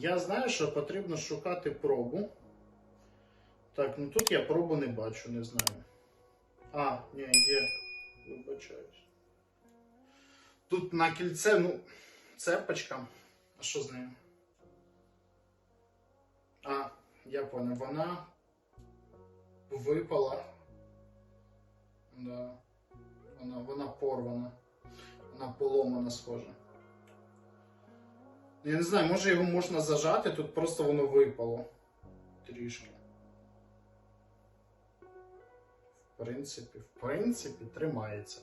Я знаю, що потрібно шукати пробу. Так, ну тут я пробу не бачу, не знаю. А, ні, є. Вибачаюсь. Тут на кільце, ну, цепочка. А що з нею? А, я понял, вона випала. Да. Вона, вона порвана. Вона поломана, схоже. Я не знаю, може його можна зажати, тут просто воно випало. Трішки. В принципі, в принципі, тримається.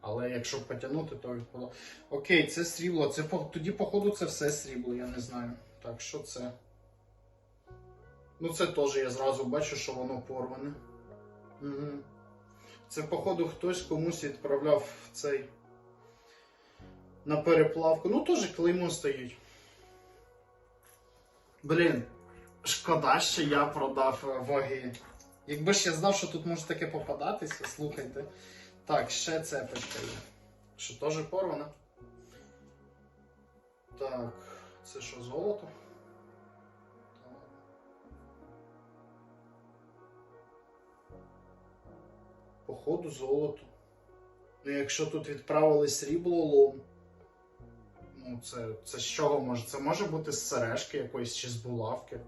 Але якщо потягнути, то відпало. Окей, це срібло. Це тоді, походу, це все срібло, я не знаю. Так, що це? Ну, це теж я зразу бачу, що воно порване. Угу. Це, походу, хтось комусь відправляв цей на переплавку. Ну, теж клеймо стоїть. Блін, шкода, що я продав е, ваги. Якби ж я знав, що тут може таке попадатися, слухайте. Так, ще цепочка є. Що теж порвана. Так, це що, золото? Походу золото. Ну, якщо тут відправили срібло лом. Ну, це, це з чого може? Це може бути з сережки якоїсь чи з булавки.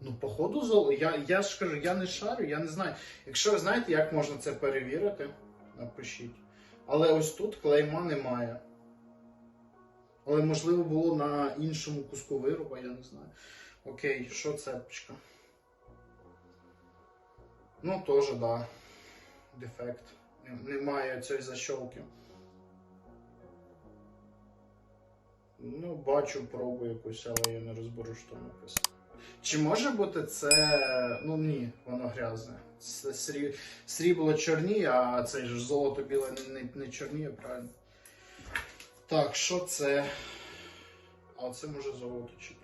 Ну, походу, золото. Я, я ж кажу, я не шарю, я не знаю. Якщо ви знаєте, як можна це перевірити, напишіть. Але ось тут клейма немає. Але можливо було на іншому куску вироба, я не знаю. Окей, що цепочка? Ну, теж, так. Да. Дефект. Немає цієї защолки. Ну, бачу пробу якусь, але я не розберу, що там написано. Чи може бути це. Ну ні, воно грязне. Срі... срібло чорніє, а це ж золото біле не, не чорніє, правильно? Так, що це? А це може золото чи